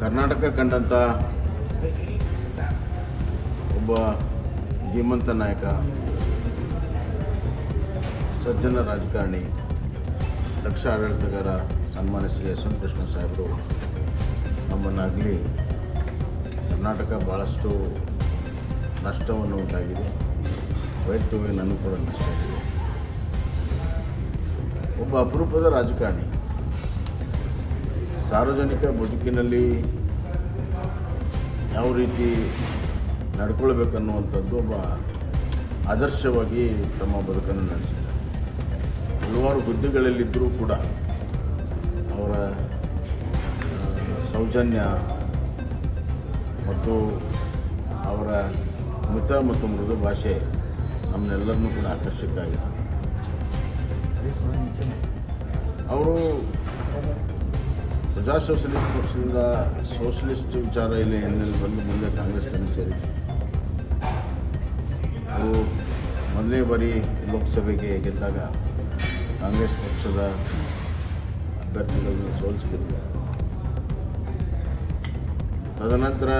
ಕರ್ನಾಟಕ ಕಂಡಂಥ ಒಬ್ಬ ಧೀಮಂತ ನಾಯಕ, ಸಜ್ಜನ ರಾಜಕಾರಣಿ ದಕ್ಷ ಆಡಳಿತಗಾರ ಸನ್ಮಾನ್ಯ ಶ್ರೀ ಎಸ್ ಕೃಷ್ಣ ಸಾಹೇಬರು. ನಮ್ಮನ್ನಾಗಲಿ ಕರ್ನಾಟಕ ಭಾಳಷ್ಟು ನಷ್ಟವನ್ನು ಉಂಟಾಗಿದೆ. ವೈಯಕ್ತಿಕವಾಗಿ ನನಗೂ ಕೂಡ ನಷ್ಟ ಒಬ್ಬ ಅಪರೂಪದ ರಾಜಕಾರಣಿ. ಸಾರ್ವಜನಿಕ ಬದುಕಿನಲ್ಲಿ ಯಾವ ರೀತಿ ನಡ್ಕೊಳ್ಬೇಕನ್ನುವಂಥದ್ದು ಒಬ್ಬ ಆದರ್ಶವಾಗಿ ತಮ್ಮ ಬದುಕನ್ನು ನಡೆಸಿದ್ದಾರೆ. ಹಲವಾರು ಹುದ್ದೆಗಳಲ್ಲಿದ್ದರೂ ಕೂಡ ಅವರ ಸೌಜನ್ಯ ಮತ್ತು ಅವರ ಮಿತ ಮತ್ತು ಮೃದು ಭಾಷೆ ನಮ್ಮನ್ನೆಲ್ಲರನ್ನೂ ಕೂಡ ಆಕರ್ಷಕ ಆಗಿದೆ. ಅವರು ಪ್ರಜಾ ಸೋಷಲಿಸ್ಟ್ ಪಕ್ಷದಿಂದ ಸೋಷಲಿಸ್ಟ್ ವಿಚಾರ ಇಲ್ಲಿ ಹಿನ್ನೆಲೆ ಬಂದು ಮುಂದೆ ಕಾಂಗ್ರೆಸ್ ಕಾಂಗ್ರೆಸ್ನಲ್ಲಿ ಸೇರಿ. ಅವರು ಮೊದಲನೇ ಬಾರಿ ಲೋಕಸಭೆಗೆ ಗೆದ್ದಾಗ ಕಾಂಗ್ರೆಸ್ ಪಕ್ಷದ ಅಭ್ಯರ್ಥಿಗಳನ್ನು ಸೋಲಿಸಿದ್ರು ತದನಂತರ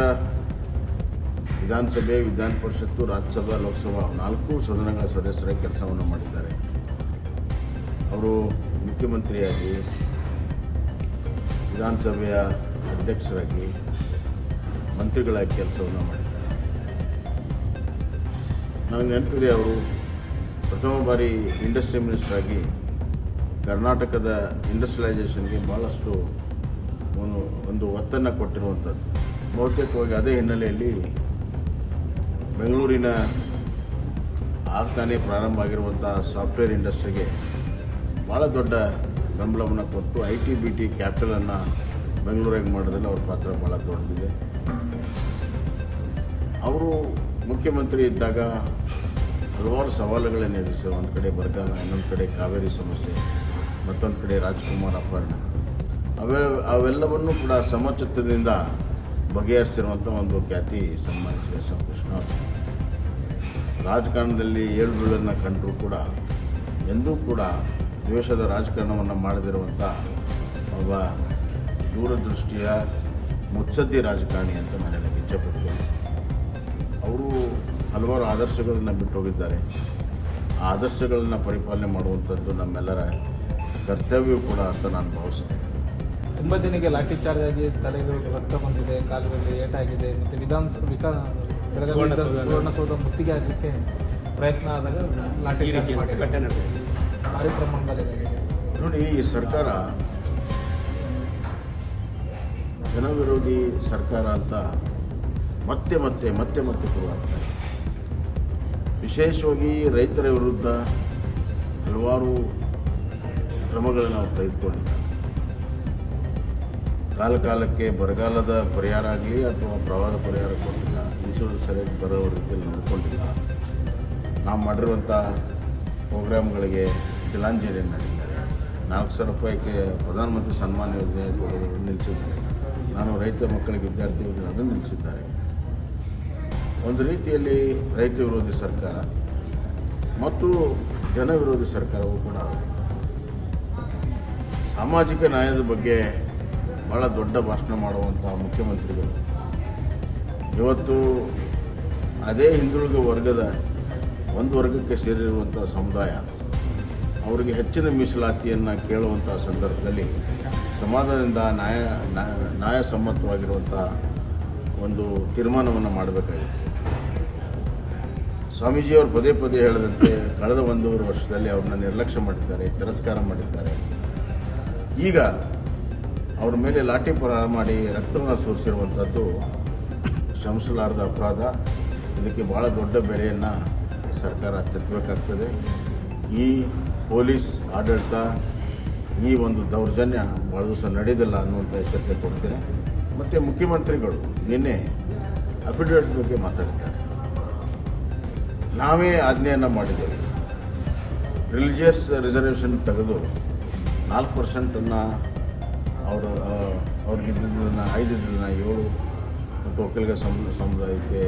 ವಿಧಾನಸಭೆ, ವಿಧಾನ ಪರಿಷತ್ತು, ರಾಜ್ಯಸಭಾ, ಲೋಕಸಭಾ ನಾಲ್ಕು ಸದನಗಳ ಸದಸ್ಯರ ಕೆಲಸವನ್ನು ಮಾಡಿದ್ದಾರೆ. ಅವರು ಮುಖ್ಯಮಂತ್ರಿಯಾಗಿ ವಿಧಾನಸಭೆಯ ಅಧ್ಯಕ್ಷರಾಗಿ ಮಂತ್ರಿಗಳಾಗಿ ಕೆಲಸವನ್ನು ಮಾಡಿದ್ದಾರೆ. ನನಗೆ ನೆನಪಿದೆ ಅವರು ಪ್ರಥಮ ಬಾರಿ ಇಂಡಸ್ಟ್ರಿ ಮಿನಿಸ್ಟರ್ ಆಗಿ ಕರ್ನಾಟಕದ ಇಂಡಸ್ಟ್ರಿಯಲೈಸೇಷನ್ಗೆ ಭಾಳಷ್ಟು ಒಂದು ಒಂದು ಒತ್ತನ್ನು ಕೊಟ್ಟಿರುವಂಥದ್ದು. ಬಹುತೇಕವಾಗಿ ಅದೇ ಹಿನ್ನೆಲೆಯಲ್ಲಿ ಬೆಂಗಳೂರಿನ ಆಗ್ತಾನೆ ಪ್ರಾರಂಭ ಆಗಿರುವಂಥ ಸಾಫ್ಟ್ವೇರ್ ಇಂಡಸ್ಟ್ರಿಗೆ ಭಾಳ ದೊಡ್ಡ ಬೆಂಬಲವನ್ನು ಕೊಟ್ಟು ಐ ಟಿ ಬಿ ಟಿ ಕ್ಯಾಪಿಟಲನ್ನು ಬೆಂಗಳೂರಿಗೆ ಮಾಡೋದ್ರಲ್ಲಿ ಅವ್ರ ಪಾತ್ರ ಭಾಳ ದೊಡ್ಡದಿದೆ. ಅವರು ಮುಖ್ಯಮಂತ್ರಿ ಇದ್ದಾಗ ಹಲವಾರು ಸವಾಲುಗಳನ್ನು ಎದುರಿಸಿ ಒಂದು ಕಡೆ ಬರಗಾಲ ಇನ್ನೊಂದು ಕಡೆ ಕಾವೇರಿ ಸಮಸ್ಯೆ, ಮತ್ತೊಂದು ಕಡೆ ರಾಜ್ಕುಮಾರ್ ಅಪಹರಣ. ಅವೆ, ಅವೆಲ್ಲವನ್ನೂ ಕೂಡ ಸಮಚಿತ್ತದಿಂದ ಬಗೆಹರಿಸಿರುವಂಥ ಒಂದು ಖ್ಯಾತಿ ಸನ್ಮಾನಿಸಿದ ಸಂಕೃಷ್ಣ ರಾಜಕಾರಣದಲ್ಲಿ ಏಳು ಬೀಳನ್ನು ಕಂಡರೂ ಕೂಡ, ಎಂದೂ ಕೂಡ ದ್ವೇಷದ ರಾಜಕಾರಣವನ್ನು ಮಾಡದಿರುವಂಥ ಒಬ್ಬ ದೂರದೃಷ್ಟಿಯ ಮುತ್ಸದ್ದಿ ರಾಜಕಾರಣಿ ಅಂತ ನಾನು ಹೇಳಕ್ಕೆ ಇಚ್ಛೆಪಡ್ತೇನೆ ಅವರು ಹಲವಾರು ಆದರ್ಶಗಳನ್ನು ಬಿಟ್ಟು ಹೋಗಿದ್ದಾರೆ ಆ ಆದರ್ಶಗಳನ್ನು ಪರಿಪಾಲನೆ ಮಾಡುವಂಥದ್ದು ನಮ್ಮೆಲ್ಲರ ಕರ್ತವ್ಯ ಕೂಡ ಅಂತ ನಾನು ಭಾವಿಸ್ತೇನೆ ತುಂಬ ಜನಕ್ಕೆ ಲಾಠಿ ಚಾರ್ಜ್ ಆಗಿ ತಲೆಗೆ ರಕ್ತ ಬಂದಿದೆ ಕಾಲುಗಳಿಗೆ ಏಟಾಗಿದೆ ಮತ್ತು ವಿಧಾನಸಭೆ ವಿಕಾ ಸುವರ್ಣಸೌಧ. ಮುತ್ತಿಗೆ ಹಾಕಲಿಕ್ಕೆ ಪ್ರಯತ್ನ ಆದಾಗ ಲಾಠಿ ಚಾರ್ಜ್ ಮಾಡಿ ರೀತಿ ಘಟನೆ ನಡೆದಿದೆ. ನೋಡಿ, ಈ ಸರ್ಕಾರ ಜನವಿರೋಧಿ ಸರ್ಕಾರ ಅಂತ ಮತ್ತೆ ಮತ್ತೆ ಮತ್ತೆ ಮತ್ತೆ ಶುರುವಾಗ್ತಾ ವಿಶೇಷವಾಗಿ ರೈತರ ವಿರುದ್ಧ ಹಲವಾರು ಕ್ರಮಗಳನ್ನು ನಾವು ತೆಗೆದುಕೊಂಡಿದ್ದಾರೆ. ಕಾಲ ಕಾಲಕ್ಕೆ ಬರಗಾಲದ ಪರಿಹಾರ ಆಗಲಿ ಅಥವಾ ಪ್ರವಾಹ ಪರಿಹಾರ ಕೊಟ್ಟಿಲ್ಲ ಇನ್ಶೂರೆನ್ಸ್ ಸರಿಯಾಗಿ ಬರೋ ರೀತಿಯಲ್ಲಿ ನೋಡ್ಕೊಂಡಿಲ್ಲ. ನಾವು ಮಾಡಿರುವಂಥ ಪ್ರೋಗ್ರಾಮ್ಗಳಿಗೆ ತಿಲಾಂಜಲಿ ಮಾಡಿದ್ದಾರೆ ನಾಲ್ಕು ಸಾವಿರ ರೂಪಾಯಿಗೆ ಪ್ರಧಾನಮಂತ್ರಿ ಸನ್ಮಾನ ಯೋಜನೆ ನಿಲ್ಲಿಸಿದ್ದಾರೆ. ನಾನು ರೈತ ಮಕ್ಕಳಿಗೆ ವಿದ್ಯಾರ್ಥಿ ಅದನ್ನು ನಿಲ್ಲಿಸಿದ್ದಾರೆ. ಒಂದು ರೀತಿಯಲ್ಲಿ ರೈತ ವಿರೋಧಿ ಸರ್ಕಾರ ಮತ್ತು ಜನ ವಿರೋಧಿ ಸರ್ಕಾರವೂ ಕೂಡ ಸಾಮಾಜಿಕ ನ್ಯಾಯದ ಬಗ್ಗೆ ಭಾಳ ದೊಡ್ಡ ಭಾಷಣ ಮಾಡುವಂಥ ಮುಖ್ಯಮಂತ್ರಿಗಳು. ಇವತ್ತು ಅದೇ ಹಿಂದುಳಿದ ವರ್ಗದ ಒಂದು ವರ್ಗಕ್ಕೆ ಸೇರಿರುವಂಥ ಸಮುದಾಯ ಅವರಿಗೆ ಹೆಚ್ಚಿನ ಮೀಸಲಾತಿಯನ್ನು ಕೇಳುವಂಥ ಸಂದರ್ಭದಲ್ಲಿ ನ್ಯಾಯ ನ್ಯಾಯ- ನ್ಯಾಯಸಮ್ಮತವಾಗಿರುವಂಥ ಒಂದು ತೀರ್ಮಾನವನ್ನು ಮಾಡಬೇಕಾಗಿತ್ತು. ಸ್ವಾಮೀಜಿಯವರು ಪದೇ ಪದೇ ಹೇಳದಂತೆ ಕಳೆದ ಒಂದೂವರೆ ವರ್ಷದಲ್ಲಿ ಅವ್ರನ್ನ ನಿರ್ಲಕ್ಷ್ಯ ಮಾಡಿದ್ದಾರೆ, ತಿರಸ್ಕಾರ ಮಾಡಿದ್ದಾರೆ. ಈಗ ಅವ್ರ ಮೇಲೆ ಲಾಠಿ ಪ್ರಹಾರ ಮಾಡಿ ರಕ್ತವನ್ನು ಸೋರಿಸಿರುವಂಥದ್ದು ಶ್ರಮಿಸಲಾರದ ಅಪರಾಧ. ಇದಕ್ಕೆ ಭಾಳ ದೊಡ್ಡ ಬೆಲೆಯನ್ನು ಸರ್ಕಾರ ತೆತ್ತಬೇಕಾಗ್ತದೆ ಈ ಪೊಲೀಸ್ ಆಡಳಿತ ಈ ಒಂದು ದೌರ್ಜನ್ಯ ಭಾಳ ದಿವಸ ನಡೆದಿಲ್ಲ ಅನ್ನುವಂಥ ಎಚ್ಚರಿಕೆ ಕೊಡ್ತೇನೆ. ಮತ್ತು ಮುಖ್ಯಮಂತ್ರಿಗಳು ನಿನ್ನೆ ಅಫಿಡವಿಟ್ ಬಗ್ಗೆ ಮಾತಾಡಿದ್ದಾರೆ. ನಾವೇ ಆಜ್ಞೆಯನ್ನು ಮಾಡಿದ್ದೇವೆ. ರಿಲಿಜಿಯಸ್ ರಿಸರ್ವೇಷನ್ ತೆಗೆದು ನಾಲ್ಕು ಪರ್ಸೆಂಟನ್ನು ಅವರು ಅವ್ರಿಗಿದ್ದದನ್ನು ಐದಿದ್ದನ್ನು ಏಳು ಮತ್ತು ಒಕ್ಕಲಿಗ ಸಮ, ಸಮುದಾಯಕ್ಕೆ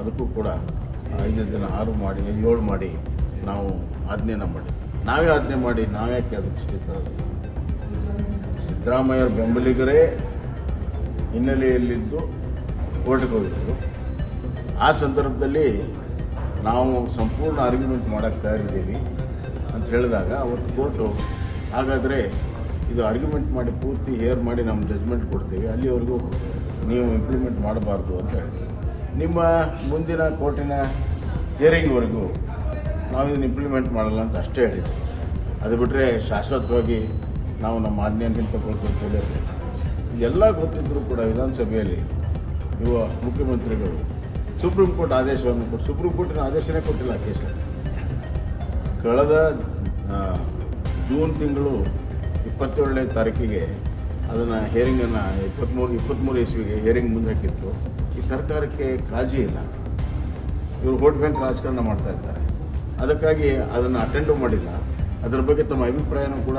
ಅದಕ್ಕೂ ಕೂಡ ಐದನ್ನು ಆರು ಮಾಡಿ, ಏಳು ಮಾಡಿ ನಾವು ಆಜ್ಞೆನ ಮಾಡಿ. ನಾವೇ ಆಜ್ಞೆ ಮಾಡಿ ನಾವ್ಯಾಕೆ ಅದಕ್ಕೆ ಸಿದ್ಧ ಸಿದ್ದರಾಮಯ್ಯವ್ರ ಬೆಂಬಲಿಗರೇ ಹಿನ್ನೆಲೆಯಲ್ಲಿದ್ದು ಕೋರ್ಟ್ಗೆ ಹೋಗಿದ್ದರು. ಆ ಸಂದರ್ಭದಲ್ಲಿ ನಾವು ಸಂಪೂರ್ಣ ಆರ್ಗ್ಯುಮೆಂಟ್ ಮಾಡೋಕ್ಕೆ ತಯಾರಿದ್ದೀವಿ ಅಂತ ಹೇಳಿದಾಗ ಅವತ್ತು ಕೋರ್ಟು, ಹಾಗಾದರೆ ಇದು ಆರ್ಗ್ಯುಮೆಂಟ್ ಮಾಡಿ ಪೂರ್ತಿ ಹೇರ್ ಮಾಡಿ ನಮ್ಮ ಜಜ್ಮೆಂಟ್ ಕೊಡ್ತೀವಿ. ಅಲ್ಲಿವರೆಗೂ ನೀವು ಇಂಪ್ಲಿಮೆಂಟ್ ಮಾಡಬಾರ್ದು ಅಂತ ಹೇಳಿ. ನಿಮ್ಮ ಮುಂದಿನ ಕೋರ್ಟಿನ ಹಿಯರಿಂಗ್ವರೆಗೂ ನಾವು ಇದನ್ನು ಇಂಪ್ಲಿಮೆಂಟ್ ಮಾಡಲ್ಲ ಅಂತ ಅಷ್ಟೇ ಹೇಳಿದ್ವಿ ಅದು ಬಿಟ್ಟರೆ ಶಾಶ್ವತವಾಗಿ ನಾವು ನಮ್ಮ ಆಜ್ಞೆಯನ್ನು ಹಿಂತಕೊಳ್ತೀವಿ ಎಲ್ಲ ಗೊತ್ತಿದ್ದರೂ ಕೂಡ ವಿಧಾನಸಭೆಯಲ್ಲಿ ಯುವ ಮುಖ್ಯಮಂತ್ರಿಗಳು ಸುಪ್ರೀಂ ಕೋರ್ಟ್ ಆದೇಶವನ್ನು ಕೊಟ್ಟು, ಸುಪ್ರೀಂ ಕೋರ್ಟಿನ ಆದೇಶನೇ ಕೊಟ್ಟಿಲ್ಲ ಆ ಕೇಸ ಕಳೆದ ಜೂನ್ ತಿಂಗಳು ಇಪ್ಪತ್ತೇಳನೇ ತಾರೀಕಿಗೆ ಅದನ್ನು ಹೇರಿಂಗನ್ನು ಇಪ್ಪತ್ತ್ಮೂರು ಇಪ್ಪತ್ತ್ಮೂರು ಇಸ್ವಿಗೆ ಹೇರಿಂಗ್ ಮುಂದೆ ಹಾಕಿತ್ತು ಈ ಸರ್ಕಾರಕ್ಕೆ ಕಾಳಜಿ ಇಲ್ಲ. ಇವರು ವೋಟ್ ಬ್ಯಾಂಕ್ ರಾಜಕಾರಣ ಮಾಡ್ತಾ ಇದ್ದಾರೆ. ಅದಕ್ಕಾಗಿ ಅದನ್ನು ಅಟೆಂಡು ಮಾಡಿಲ್ಲ. ಅದರ ಬಗ್ಗೆ ತಮ್ಮ ಅಭಿಪ್ರಾಯನೂ ಕೂಡ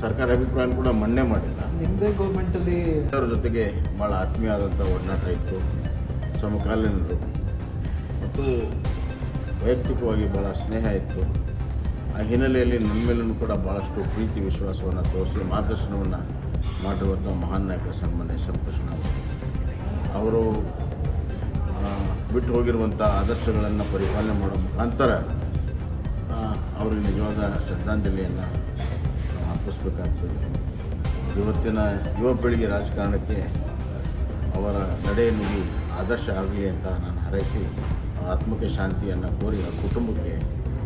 ಸರ್ಕಾರ ಅಭಿಪ್ರಾಯ ಕೂಡ ಮನ್ನೆ ಮಾಡಿಲ್ಲ. ನಿಮ್ಮದೇ ಗೌರ್ಮೆಂಟಲ್ಲಿ ಅವರ ಜೊತೆಗೆ ಭಾಳ ಆತ್ಮೀಯವಾದಂಥ ಒಡನಾಟ ಇತ್ತು. ಸಮಕಾಲೀನರು. ಮತ್ತು ವೈಯಕ್ತಿಕವಾಗಿ ಭಾಳ ಸ್ನೇಹ ಇತ್ತು. ಆ ಹಿನ್ನೆಲೆಯಲ್ಲಿ ನನ್ನ ಮೇಲೂ ಕೂಡ ಭಾಳಷ್ಟು ಪ್ರೀತಿ ವಿಶ್ವಾಸವನ್ನು ತೋರಿಸಿ ಮಾರ್ಗದರ್ಶನವನ್ನು ಮಾಡಿರುವಂಥ ಮಹಾನ್ ನಾಯಕ ಸನ್ಮಾನ್ಯ ಸಂಕೃಷ್ಣ ಅವರು. ಬಿಟ್ಟು ಹೋಗಿರುವಂಥ ಆದರ್ಶಗಳನ್ನು ಪರಿಪಾಲನೆ ಮಾಡೋ ಮುಖಾಂತರ ಅವರಿಗೆ ನಿಜವಾದ ಶ್ರದ್ಧಾಂಜಲಿಯನ್ನು ನಾವು ಅರ್ಪಿಸ್ಬೇಕಾಗ್ತದೆ ಇವತ್ತಿನ ಯುವ ಪೀಳಿಗೆ ರಾಜಕಾರಣಕ್ಕೆ ಅವರ ನಡೆ ನುಡಿ ಆದರ್ಶ ಆಗಲಿ ಅಂತ ನಾನು ಹಾರೈಸಿ ಆತ್ಮಕ್ಕೆ ಶಾಂತಿಯನ್ನು ಕೋರಿ ಅವರ ಕುಟುಂಬಕ್ಕೆ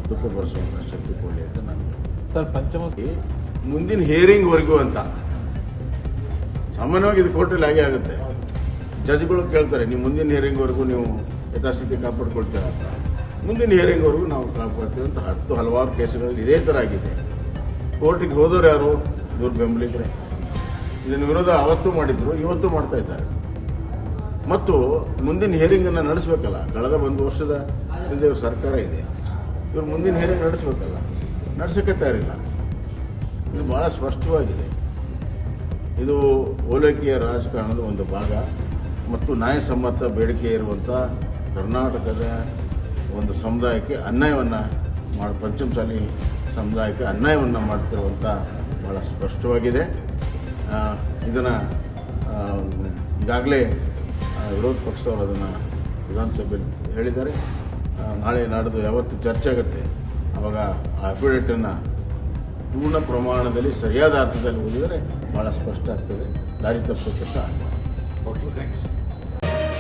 ದುಃಖ ಬರೆಸುವಂಥ ಶಕ್ತಿ ಕೊಡಲಿ ಅಂತ ನಾನು ಸರ್ ಪಂಚಮ ಮುಂದಿನ ಹಿಯರಿಂಗ್ವರೆಗೂ ಅಂತ ಸಾಮಾನ್ಯವಾಗಿ ಇದು ಕೋರ್ಟಲ್ಲಿ ಹಾಗೆ ಆಗುತ್ತೆ. ಜಜ್ಗಳು ಕೇಳ್ತಾರೆ ನೀವು ಮುಂದಿನ ಹಿಯರಿಂಗ್ವರೆಗೂ ನೀವು ಯಥಾಸ್ಥಿತಿ ಕಾಪಾಡ್ಕೊಳ್ತೀರ? ಅಂತ. ಮುಂದಿನ ಹಿಯರಿಂಗ್ವರೆಗೂ ನಾವು ಕಾಪಾಡ್ತೀವಿ ಅಂತ ಹತ್ತು ಹಲವಾರು ಕೇಸುಗಳಲ್ಲಿ ಇದೇ ಥರ ಆಗಿದೆ. ಕೋರ್ಟಿಗೆ ಹೋದವರು ಯಾರು? ಇವ್ರು ಬೆಂಬಲಿಗರೆ ಇದನ್ನು ವಿರೋಧ ಅವತ್ತು ಮಾಡಿದ್ರು, ಇವತ್ತು ಮಾಡ್ತಾ ಇದ್ದಾರೆ. ಮತ್ತು ಮುಂದಿನ ಹಿಯರಿಂಗನ್ನು ನಡೆಸಬೇಕಲ್ಲ. ಕಳೆದ ಒಂದು ವರ್ಷದ ಹಿಂದೆ ಸರ್ಕಾರ ಇದೆ. ಇವ್ರು ಮುಂದಿನ ಹಿಯರಿಂಗ್ ನಡೆಸಬೇಕಲ್ಲ. ನಡೆಸೋಕ್ಕೆ ತಯಾರಿಲ್ಲ. ಇದು ಭಾಳ ಸ್ಪಷ್ಟವಾಗಿದೆ. ಇದು ಓಲೈಕೆಯ ರಾಜಕಾರಣದ ಒಂದು ಭಾಗ. ಮತ್ತು ನ್ಯಾಯಸಮ್ಮತ ಬೇಡಿಕೆ ಇರುವಂಥ ಕರ್ನಾಟಕದ ಒಂದು ಸಮುದಾಯಕ್ಕೆ ಅನ್ಯಾಯವನ್ನು ಮಾಡಿ, ಪಂಚಮಸಾಲಿ ಸಮುದಾಯಕ್ಕೆ ಅನ್ಯಾಯವನ್ನು ಮಾಡ್ತಿರುವಂಥ ಭಾಳ ಸ್ಪಷ್ಟವಾಗಿದೆ. ಇದನ್ನು ಈಗಾಗಲೇ ವಿರೋಧ ಪಕ್ಷದವರು ಅದನ್ನು ವಿಧಾನಸಭೆಯಲ್ಲಿ ಹೇಳಿದ್ದಾರೆ. ನಾಳೆ ನಾಡಿದ್ದು ಯಾವತ್ತು ಚರ್ಚೆ ಆಗುತ್ತೆ ಆವಾಗ ಆ ಅಫಿಡೇಟನ್ನು ಪೂರ್ಣ ಪ್ರಮಾಣದಲ್ಲಿ ಸರಿಯಾದ ಅರ್ಥದಲ್ಲಿ ಓದಿದರೆ ಭಾಳ ಸ್ಪಷ್ಟ ಆಗ್ತದೆ. ದಾರಿ ತಪ್ಪುವಂಥ